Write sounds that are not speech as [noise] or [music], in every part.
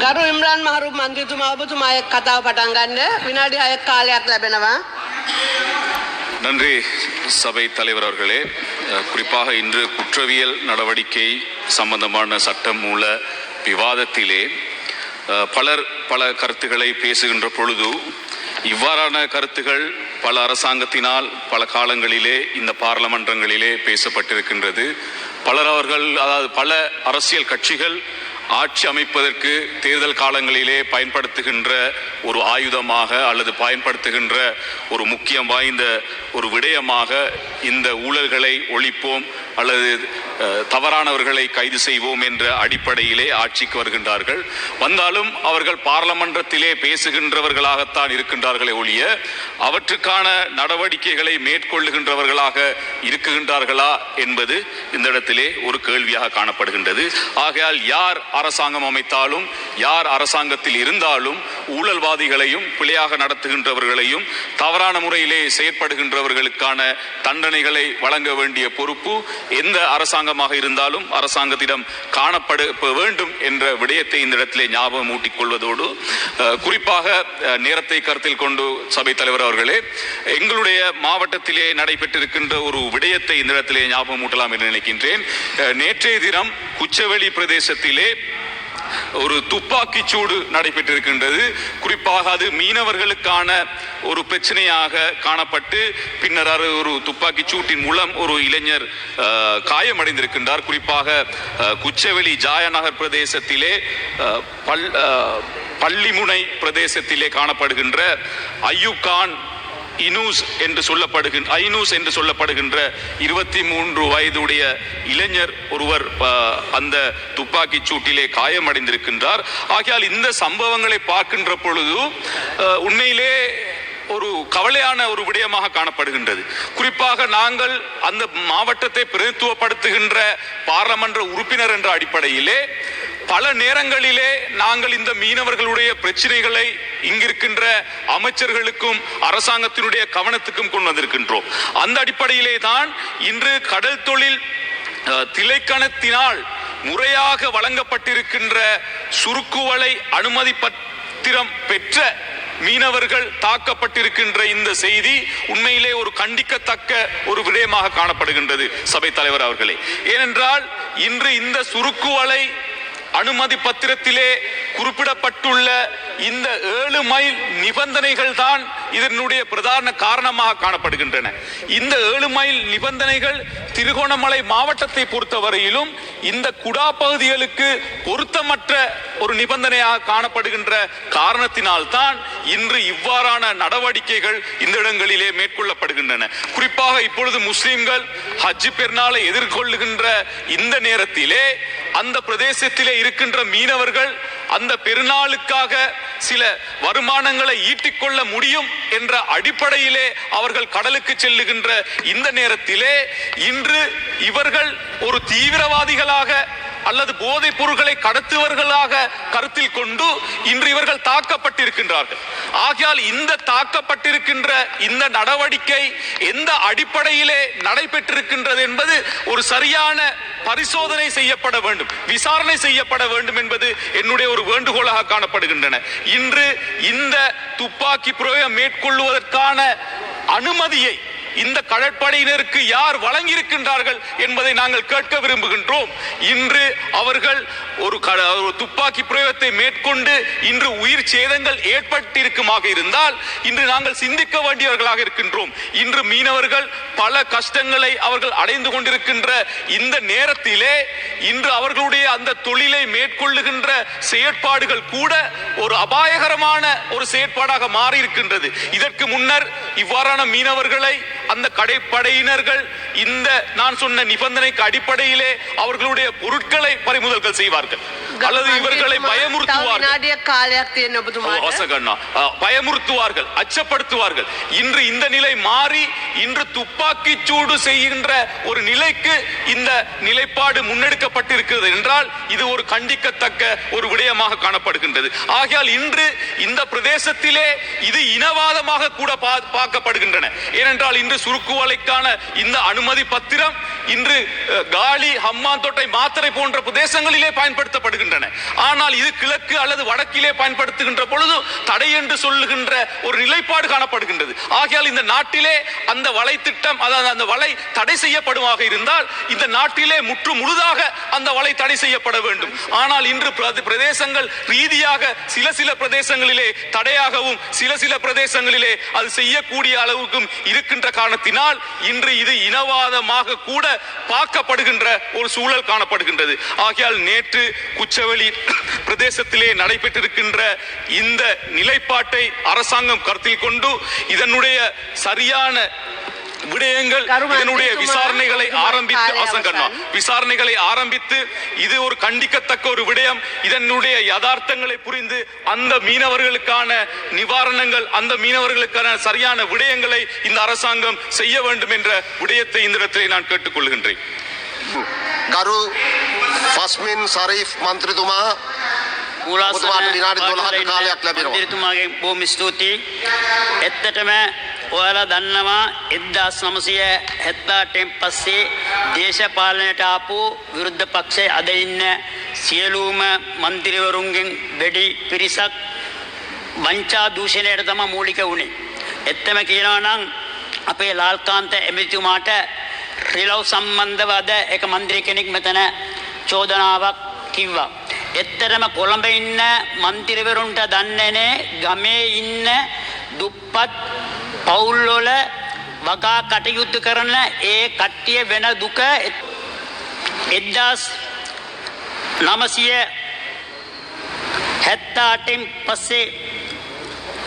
ගරු ඉම්රාන් මහරු මන්ත්‍රීතුමා ඔබතුමා එක් කතාව පටන් ගන්න විනාඩි 6ක් කාලයක් ලැබෙනවා. நன்றி சபை தலைவர் அவர்களே அஹ், குறிப்பாக இன்று குற்றவியல் நடவடிக்கை சம்பந்தமான சட்டம் மூல விவாதத்திலே அஹ், பலர் பல கருத்துக்களை பேசுகின்ற பொழுது இவ்வாறான கருத்துகள் பல அரசாங்கத்தினால் பல காலங்களிலே இந்த பார்லமன்றங்களிலே பேசப்பட்டிருக்கின்றது பலர் அவர்கள் அதாவது பல அரசியல் கட்சிகள் ஆட்சி அமைப்பதற்கு தேர்தல் காலங்களிலே பயன்படுத்துகின்ற ஒரு ஆயுதமாக அல்லது பயன்படுத்துகின்ற ஒரு முக்கியம் வாய்ந்த ஒரு விடயமாக இந்த ஊழல்களை ஒழிப்போம் அல்லது தவறானவர்களை கைது செய்வோம் என்ற அடிப்படையிலே ஆட்சிக்கு வருகின்றார்கள். வந்தாலும் அவர்கள் பாராளுமன்றத்திலே பேசுகின்றவர்களாகத்தான் இருக்கின்றார்களே ஒழிய அவற்றுக்கான நடவடிக்கைகளை மேற்கொள்ளுகின்றவர்களாக இருக்குகின்றார்களா என்பது இந்த இடத்திலே ஒரு கேள்வியாக காணப்படுகின்றது. ஆகையால் யார் அரசாங்கம் அமைத்தாலும் யார் அரசாங்கத்தில் இருந்தாலும் ஊழல்வாதிகளையும் பிழையாக நடத்துகின்றவர்களையும் தவறான முறையிலே செயற்படுகின்றவர்களுக்கான தண்டனைகளை வழங்க வேண்டிய பொறுப்பு எந்த அரசாங்கமாக இருந்தாலும் அரசாங்கத்திடம் காணப்பட வேண்டும் என்ற விடயத்தை இந்த இடத்திலே ஞாபகம் ஊட்டிக் கொள்வதோடு குறிப்பாக நேரத்தை கருத்தில் கொண்டு சபை தலைவர் அவர்களே எங்களுடைய மாவட்டத்திலே நடைபெற்றிருக்கின்ற ஒரு விடயத்தை இந்த இடத்திலே ஞாபகம் ஊட்டலாம் என்று நினைக்கின்றேன். நேற்றைய தினம் குச்சவெளி பிரதேசத்திலே ஒரு துப்பாக்கி சூடு நடைபெற்றிருக்கின்றது. குறிப்பாக அது மீனவர்களுக்கான ஒரு பிரச்சனையாக காணப்பட்டு பின்னர் அது ஒரு துப்பாக்கி சூட்டின் மூலம் ஒரு இளைஞர் காயமடைந்திருக்கின்றார். குறிப்பாக குச்சவெளி ஜாயநகர் பிரதேசத்திலே பல் பள்ளிமுனை பிரதேசத்திலே காணப்படுகின்ற ஐயூப் கான் இனூஸ் என்று சொல்லப்படுகின்ற ஐனூஸ் என்று சொல்லப்படுகின்ற இருபத்தி மூன்று வயதுடைய இளைஞர் ஒருவர் அந்த துப்பாக்கி சூட்டிலே காயமடைந்திருக்கின்றார். ஆகையால் இந்த சம்பவங்களை பார்க்கின்ற பொழுது உண்மையிலே ஒரு கவலையான ஒரு விடயமாக காணப்படுகின்றது. குறிப்பாக நாங்கள் அந்த மாவட்டத்தை பிரதித்துவப்படுத்துகின்ற பாராளுமன்ற உறுப்பினர் என்ற அடிப்படையிலே பல நேரங்களிலே நாங்கள் இந்த மீனவர்களுடைய பிரச்சனைகளை இங்கிருக்கின்ற அமைச்சர்களுக்கும் அரசாங்கத்தினுடைய கவனத்துக்கும் கொண்டு வந்திருக்கின்றோம். அந்த அடிப்படையிலே தான் இன்று கடல் தொழில் திளைக்கணத்தினால் முறையாக வழங்கப்பட்டிருக்கின்ற சுருக்குவலை அனுமதி பத்திரம் பெற்ற மீனவர்கள் தாக்கப்பட்டிருக்கின்ற இந்த செய்தி உண்மையிலே ஒரு கண்டிக்கத்தக்க ஒரு விடயமாக காணப்படுகின்றது சபை தலைவர் அவர்களே. ஏனென்றால் இன்று இந்த சுருக்குவலை அனுமதி பத்திரத்திலே குறிப்பிடப்பட்டுள்ள இந்த ஏழு மைல் நிபந்தனைகள் தான் இதனுடைய பிரதான காரணமாக காணப்படுகின்றன. இந்த ஏழு மைல் நிபந்தனைகள் திருகோணமலை மாவட்டத்தை பொறுத்தவரையிலும் இந்த குடா பகுதிகளுக்கு பொருத்தமற்ற ஒரு நிபந்தனையாக காணப்படுகின்ற காரணத்தினால்தான் இன்று இவ்வாறான நடவடிக்கைகள் இந்த இடங்களிலே மேற்கொள்ளப்படுகின்றன. குறிப்பாக இப்பொழுது முஸ்லிம்கள் ஹஜ் பெருநாளை எதிர்கொள்ளுகின்ற இந்த நேரத்திலே அந்த பிரதேசத்திலே இருக்கின்ற மீனவர்கள் அந்த பெருநாளுக்காக சில வருமானங்களை ஈட்டிக்கொள்ள முடியும் என்ற அடிப்படையிலே அவர்கள் கடலுக்கு செல்லுகின்ற இந்த நேரத்திலே இன்று இவர்கள் ஒரு தீவிரவாதிகளாக அல்லது போதைப் பொருட்களை கடத்துவர்களாக கருத்தில் கொண்டு இன்று இவர்கள் தாக்கப்பட்டிருக்கின்றார்கள். ஆகையால் இந்த தாக்கப்பட்டிருக்கின்ற இந்த நடவடிக்கை எந்த அடிப்படையிலே நடைபெற்றிருக்கின்றது என்பது ஒரு சரியான பரிசோதனை செய்யப்பட வேண்டும் விசாரணை செய்யப்பட வேண்டும் என்பது என்னுடைய ஒரு வேண்டுகோளாக காணப்படுகின்றன. இன்று இந்த துப்பாக்கி பிரயோகம் மேற்கொள்வதற்கான அனுமதியை இந்த கடற்படையினருக்கு யார் வழங்கியிருக்கின்றார்கள் என்பதை நாங்கள் கேட்க விரும்புகின்றோம். இன்று அவர்கள் ஒரு க- ஒரு துப்பாக்கி பிரயோகத்தை மேற்கொண்டு இன்று உயிர் சேதங்கள் ஏற்பட்டிருக்குமாக இருந்தால் இன்று நாங்கள் சிந்திக்க வேண்டியவர்களாக இருக்கின்றோம். இன்று மீனவர்கள் பல கஷ்டங்களை அவர்கள் அடைந்து கொண்டிருக்கின்ற இந்த நேரத்திலே இன்று அவர்களுடைய அந்த தொழிலை மேற்கொள்ளுகின்ற செயற்பாடுகள் கூட ஒரு அபாயகரமான ஒரு செயற்பாடாக மாறி இருக்கின்றது இதற்கு முன்னர் இவ்வாறான மீனவர்களை அந்த கடைப்படையினர்கள் இந்த நான் சொன்ன நிபந்தனைக்கு அடிப்படையிலே அவர்களுடைய பொருட்களை பறிமுதல்கள் செய்வார்கள். அல்லது இவர்களை பயமுறுத்துவார்கள். பயமுறுத்துவார்கள் அச்சப்படுத்துவார்கள். இன்று இந்த நிலை மாறி இன்று துப்பாக்கி சூடு செய்கின்ற ஒரு நிலைக்கு இந்த நிலைப்பாடு முன்னெடுக்கப்பட்டிருக்கிறது என்றால் இது ஒரு கண்டிக்கத்தக்க ஒரு விடயமாக காணப்படுகின்றது. ஆகையால் இன்று இந்த பிரதேசத்திலே இது இனவாதமாக கூட பார்க்கப்படுகின்றன. ஏனென்றால் இன்று சுருக்குவலைக்கான இந்த அனுமதி பத்திரம் இன்று காலி ஹம்மாந்தோட்டை மாத்திரை போன்ற பிரதேசங்களிலே பயன்படுத்தப்படுகின்றன. ஆனால் இது கிழக்கு அல்லது வடக்கிலே பயன்படுத்துகின்ற பொழுது தடை என்று சொல்லுகின்ற ஒரு நிலைப்பாடு காணப்படுகின்றது. ஆகையால் இந்த நாட்டிலே அந்த வலை திட்டம் அதாவது அந்த வலை தடை செய்யப்படுமாக இருந்தால் இந்த நாட்டிலே முற்று முழுதாக அந்த வலை தடை செய்யப்பட வேண்டும். ஆனால் இன்று பிரதேசங்கள் ரீதியாக சில சில பிரதேசங்களிலே தடையாகவும் சில சில பிரதேசங்களிலே அது செய்யக்கூடிய அளவுக்கும் இருக்கின்ற காரணத்தினால் இன்று இது இனவாதமாக கூட பார்க்கப்படுகின்ற ஒரு சூழல் காணப்படுகின்றது. ஆகையால் நேற்று குச்சவெளி [coughs] பிரதேசத்திலே நடைபெற்றிருக்கின்ற இந்த நிலைப்பாட்டை அரசாங்கம் கருத்தில் கொண்டு இதனுடைய சரியான விடயங்கள் கருமாந்தி இதனுடைய குமார், விசாரணைகளை குமார் ஆரம்பித்து காலை அசங்கண்ணா அவசான். விசாரணைகளை ஆரம்பித்து இது ஒரு கண்டிக்கத்தக்க ஒரு விடயம் இதனுடைய யதார்த்தங்களை புரிந்து அந்த மீனவர்களுக்கான நிவாரணங்கள் அந்த மீனவர்களுக்கான சரியான விடயங்களை இந்த அரசாங்கம் செய்ய வேண்டும் என்ற விடயத்தை இந்த இடத்திலே நான் கேட்டுக்கொள்கின்றேன் ගරු ෆස්මින් සරීෆ් මන්ත්‍රතුමා මූලාසන ඔබතුමාට විනාඩි 12ක වාඩිලා ඉන්න කාලයක් ලැබෙනවා. මන්ත්‍රීතුමාගේ බොහොම ස්තුතියි. ඇත්තටම ඔයාලා දන්නවා 1978න් පස්සේ දේශපාලනයට ආපු විරුද්ධ පක්ෂයේ අද ඉන්න සියලුම മന്ത്രിවරුන්ගෙන් වැඩි පිරිසක් වංචා දූෂණයට තමයි මූලික වුනේ. එත්තම කියනවා නම් අපේ ලාල්කාන්ත එමෙතුමාට රිලව් සම්බන්ධව අද එක മന്ത്രി කෙනෙක් මෙතන චෝදනාවක් කිව්වා. එතරම් කොළඹ ඉන්න മന്ത്രിවරුන්ට දන්නේ ගමේ ඉන්න දුප්පත් පවුල්වල වගා කටයුතු කරන ඒ කට්ටිය වෙන දුක එද්දාස් නමසිය හැත්තාටෙන් පස්සේ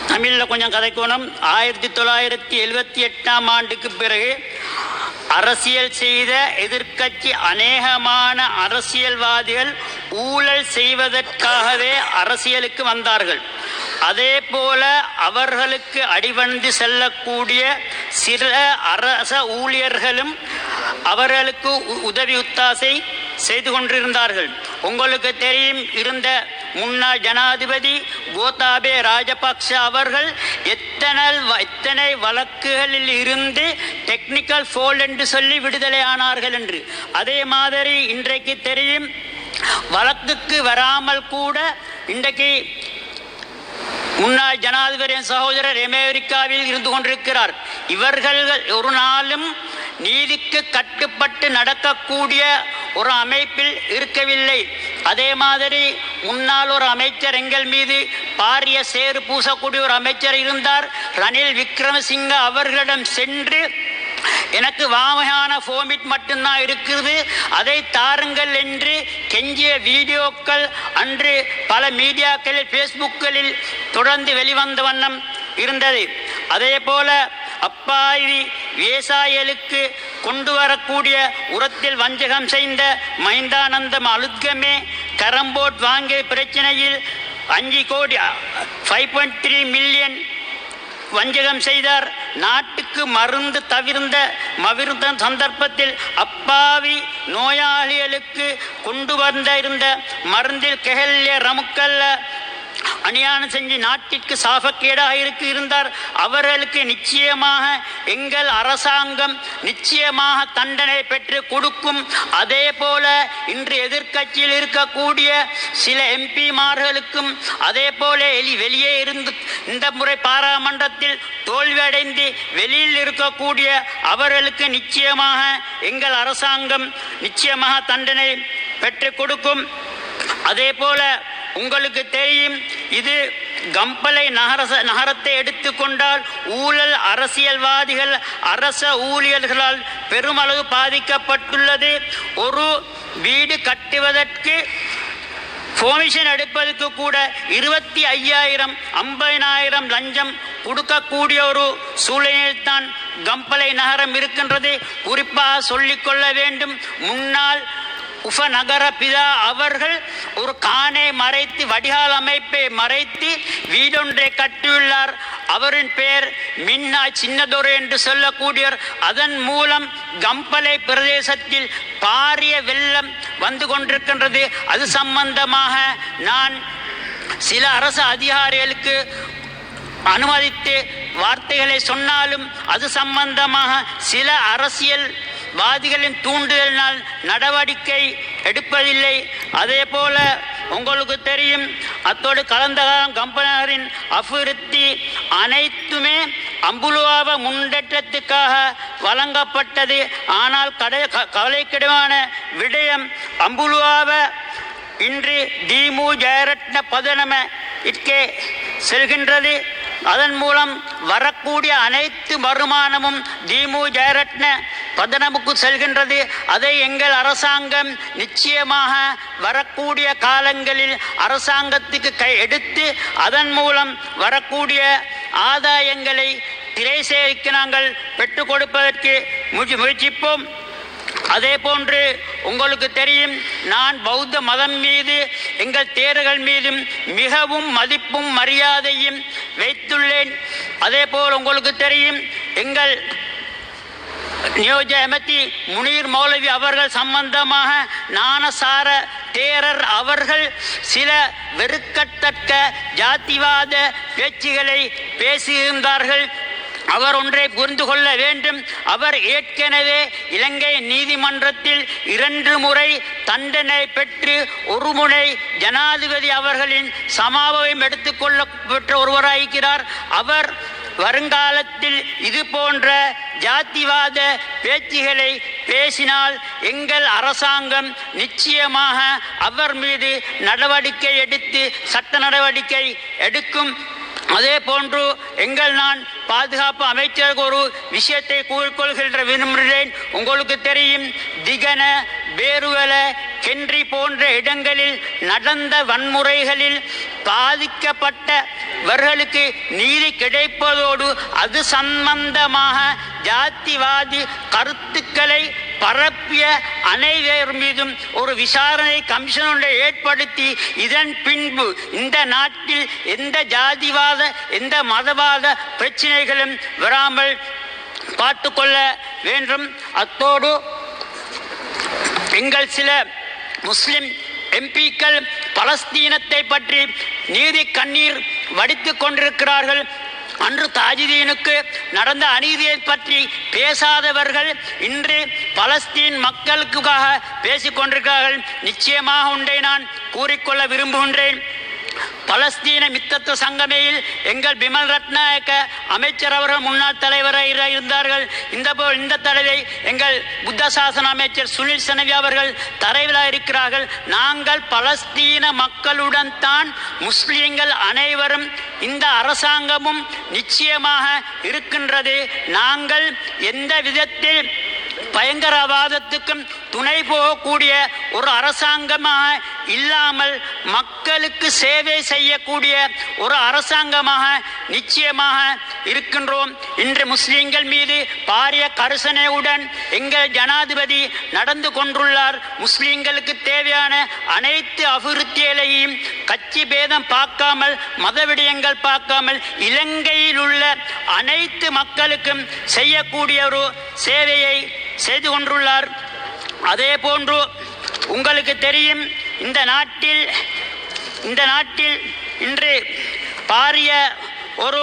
தமிழ்ல கொஞ்சம் கதைக்கணும் ஆயிரத்தி தொள்ளாயிரத்தி எழுவத்தி எட்டாம் ஆண்டுக்கு பிறகு அரசியல் செய்த எதிர்க்கட்சி அநேகமான அரசியல்வாதிகள் ஊழல் செய்வதற்காகவே அரசியலுக்கு வந்தார்கள். அதே போல அவர்களுக்கு அடிவந்து செல்லக்கூடிய சில அரச ஊழியர்களும் அவர்களுக்கு உ- உதவி உத்தாசை செய்து கொண்டிருந்தார்கள். உங்களுக்கு தெரியும் இருந்த முன்னாள் ஜனாதிபதி கோத்தாபே ராஜபக்ஷ அவர்கள் எத்தனை வ- எத்தனை வழக்குகளில் இருந்து டெக்னிக்கல் ஃபோல் என்று சொல்லி விடுதலை ஆனார்கள் என்று. அதே மாதிரி இன்றைக்கு தெரியும் வழக்குக்கு வராமல் கூட இன்றைக்கு முன்னாள் ஜனாதிபதி சகோதரர் அமெரிக்காவில் இருந்து கொண்டிருக்கிறார். இவர்கள் ஒரு நாளும் நீதிக்கு கட்டுப்பட்டு நடக்கக்கூடிய ஒரு அமைப்பில் இருக்கவில்லை. அதே மாதிரி முன்னால் ஒரு அமைச்சர் எங்கள் மீது பாரிய சேறு பூசக்கூடிய ஒரு அமைச்சர் இருந்தார். ரணில் விக்ரமசிங்க அவர்களிடம் சென்று எனக்கு வாமையான ஃபோமிட் மட்டும்தான் இருக்குது. அதை தாருங்கள் என்று கெஞ்சிய வீடியோக்கள் அன்று பல மீடியாக்களில் ஃபேஸ்புக்களில் தொடர்ந்து வெளிவந்த வண்ணம் இருந்தது. அதே போல அப்பாவி விவசாயிகளுக்கு கொண்டு வரக்கூடிய உரத்தில் வஞ்சகம் செய்த மைந்தானந்தம் அழுத்கமே கரம்போட் வாங்கிய பிரச்சனையில் அஞ்சு கோடி ஃபைவ் பாயிண்ட் த்ரீ மில்லியன் வஞ்சகம் செய்தார். நாட்டுக்கு மருந்து தவிர்ந்த மவிர்ந்த சந்தர்ப்பத்தில் அப்பாவி நோயாளிகளுக்கு கொண்டு வந்த இருந்த மருந்தில் கெஹல்ய ரமுக்கல்ல அநியாயம் செஞ்சு நாட்டிற்கு சாபக்கேடாக இருக்கு இருந்தார். அவர்களுக்கு நிச்சயமாக எங்கள் அரசாங்கம் நிச்சயமாக தண்டனை பெற்று கொடுக்கும். அதே போல இன்று எதிர்க்கட்சியில் இருக்கக்கூடிய சில எம்பிமார்களுக்கும் அதே போல எலி வெளியே இருந்து இந்த முறை பாராளுமன்றத்தில் தோல்வியடைந்து வெளியில் இருக்கக்கூடிய அவர்களுக்கு நிச்சயமாக எங்கள் அரசாங்கம் நிச்சயமாக தண்டனை பெற்றுக் கொடுக்கும். அதே போல உங்களுக்கு தெரியும் இது கம்பலை நகர நகரத்தை எடுத்துக்கொண்டால் ஊழல் அரசியல்வாதிகள் அரச ஊழியர்களால் பெருமளவு பாதிக்கப்பட்டுள்ளது. ஒரு வீடு கட்டுவதற்கு ஃபோமிஷன் எடுப்பதற்கு கூட இருபத்தி ஐயாயிரம் ஐம்பதினாயிரம் லஞ்சம் கொடுக்கக்கூடிய ஒரு சூழ்நிலையில்தான் கம்பலை நகரம் இருக்கின்றது. குறிப்பாக சொல்லிக்கொள்ள வேண்டும் முன்னாள் உபநகர பிதா அவர்கள் ஒரு கானை மறைத்து வடிகால் அமைப்பை மறைத்து வீடொன்றை கட்டியுள்ளார். அவரின் பெயர் மின்னா சின்னதொரு என்று சொல்லக்கூடியவர். அதன் மூலம் கம்பலை பிரதேசத்தில் பாரிய வெள்ளம் வந்து கொண்டிருக்கின்றது. அது சம்பந்தமாக நான் சில அரசு அதிகாரிகளுக்கு அனுமதித்து வார்த்தைகளை சொன்னாலும் அது சம்பந்தமாக சில அரசியல் வாதிகளின் தூண்டுதலினால் நடவடிக்கை எடுப்பதில்லை. அதே போல உங்களுக்கு தெரியும் அத்தோடு கலந்த காலம் கம்பனரின் அபிவிருத்தி அனைத்துமே அம்புலுவாவ முன்னேற்றத்துக்காக வழங்கப்பட்டது. ஆனால் கடை க- கவலைக்கிடமான விடயம் அம்புலுவாவ இன்று தீமு ஜெயரட்ன பதனம இற்கே செல்கின்றது. அதன் மூலம் வரக்கூடிய அனைத்து வருமானமும் தீமு ஜெயரட்ன பதனமுக்கு செல்கின்றது. அதை எங்கள் அரசாங்கம் நிச்சயமாக வரக்கூடிய காலங்களில் அரசாங்கத்துக்கு கை எடுத்து அதன் மூலம் வரக்கூடிய ஆதாயங்களை திரை சேவைக்கு நாங்கள் பெற்றுக் கொடுப்பதற்கு முயற்சி- முயற்சிப்போம். அதே போன்று உங்களுக்கு தெரியும் நான் பௌத்த மதம் மீது எங்கள் தேர்கள் மீதும் மிகவும் மதிப்பும் மரியாதையும் வைத்துள்ளேன். அதே போல் உங்களுக்கு தெரியும் எங்கள் நியோஜ எமதி முனீர் மௌலவி அவர்கள் சம்பந்தமாக ஞானசார தேரர் அவர்கள் சில வெறுக்கத்தக்க ஜாதிவாத பேச்சுகளை பேசியிருந்தார்கள் அவர் ஒன்றை புரிந்து கொள்ள வேண்டும். அவர் ஏற்கனவே இலங்கை நீதிமன்றத்தில் இரண்டு முறை தண்டனை பெற்று ஒரு முறை ஜனாதிபதி அவர்களின் சமாபம் எடுத்துக்கொள்ள பெற்ற ஒருவராயிருக்கிறார். அவர் வருங்காலத்தில் இது போன்ற ஜாதிவாத பேச்சுகளை பேசினால் எங்கள் அரசாங்கம் நிச்சயமாக அவர் மீது நடவடிக்கை எடுத்து சட்ட நடவடிக்கை எடுக்கும். அதே போன்று எங்கள் நான் பாதுகாப்பு அமைச்சருக்கு ஒரு விஷயத்தை கூறிக்கொள்கின்ற விரும்புகிறேன். உங்களுக்கு தெரியும் திகன பேருவல கென்றி போன்ற இடங்களில் நடந்த வன்முறைகளில் பாதிக்கப்பட்டவர்களுக்கு நீதி கிடைப்பதோடு அது சம்பந்தமாக ஜாதிவாதி கருத்துக்களை பரப்பிய அனைவர் மீதும் ஒரு விசாரணை கமிஷன் ஒன்றை ஏற்படுத்தி இதன் பின்பு இந்த நாட்டில் எந்த ஜாதிவாத எந்த மதவாத பிரச்சனைகளும் வராமல் பார்த்துக்கொள்ள வேண்டும். அத்தோடு எங்கள் சில முஸ்லிம் எம்பிக்கள் பலஸ்தீனத்தை பற்றி நீதி கண்ணீர் வடித்து கொண்டிருக்கிறார்கள். அன்று தாஜிதீனுக்கு நடந்த அநீதியை பற்றி பேசாதவர்கள் இன்று பலஸ்தீன் மக்களுக்காக பேசிக்கொண்டிருக்கிறார்கள். நிச்சயமாக உண்டை நான் கூறிக்கொள்ள விரும்புகின்றேன். பலஸ்தீன மித்தத்துவ சங்கமையில் எங்கள் பிமல் ரத்நாயக்க அமைச்சர் அவர்கள் முன்னாள் தலைவராக இருந்தார்கள். இந்த இந்த தடவை எங்கள் புத்த சாசன அமைச்சர் சுனில் சனவி அவர்கள் தலைவராக இருக்கிறார்கள். நாங்கள் பலஸ்தீன மக்களுடன் தான் முஸ்லீம்கள் அனைவரும் இந்த அரசாங்கமும் நிச்சயமாக இருக்கின்றது. நாங்கள் எந்த விதத்தில் பயங்கரவாதத்துக்கும் துணை போகக்கூடிய ஒரு அரசாங்கமாக இல்லாமல் மக்களுக்கு சேவை செய்யக்கூடிய ஒரு அரசாங்கமாக நிச்சயமாக இருக்கின்றோம். இன்று முஸ்லிம்கள் மீது பாரிய கரிசனையுடன் எங்கள் ஜனாதிபதி நடந்து கொண்டுள்ளார். முஸ்லிம்களுக்கு தேவையான அனைத்து அபிவிருத்திகளையும் கட்சி பேதம் பார்க்காமல் மத விடயங்கள் பார்க்காமல் இலங்கையில் உள்ள அனைத்து மக்களுக்கும் செய்யக்கூடிய ஒரு சேவையை செய்து கொண்டுள்ளார். அதே போன்று உங்களுக்கு தெரியும் இந்த நாட்டில் இந்த நாட்டில் இன்று பாரிய ஒரு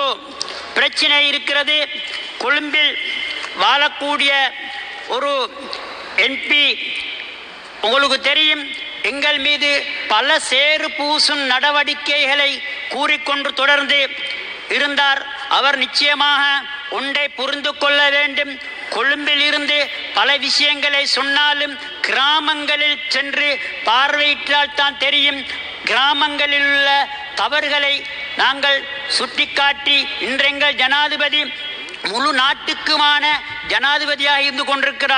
பிரச்சனை இருக்கிறது. கொழும்பில் வாழக்கூடிய ஒரு என்பி உங்களுக்கு தெரியும் எங்கள் மீது பல சேறு பூசும் நடவடிக்கைகளை கூறிக்கொண்டு தொடர்ந்து இருந்தார். அவர் நிச்சயமாக ஒன்றை புரிந்து கொள்ள வேண்டும். கொழும்பில் இருந்து பல விஷயங்களை சொன்னாலும் கிராமங்களில் சென்று பார்வையிட்டால் தான் தெரியும். கிராமங்களில் உள்ள தவறுகளை நாங்கள் சுட்டிக்காட்டி இன்றெங்கள் ஜனாதிபதி முழு நாட்டுக்குமான ஜனாதிபதியாக இருந்து கொண்டிருக்கிறார்.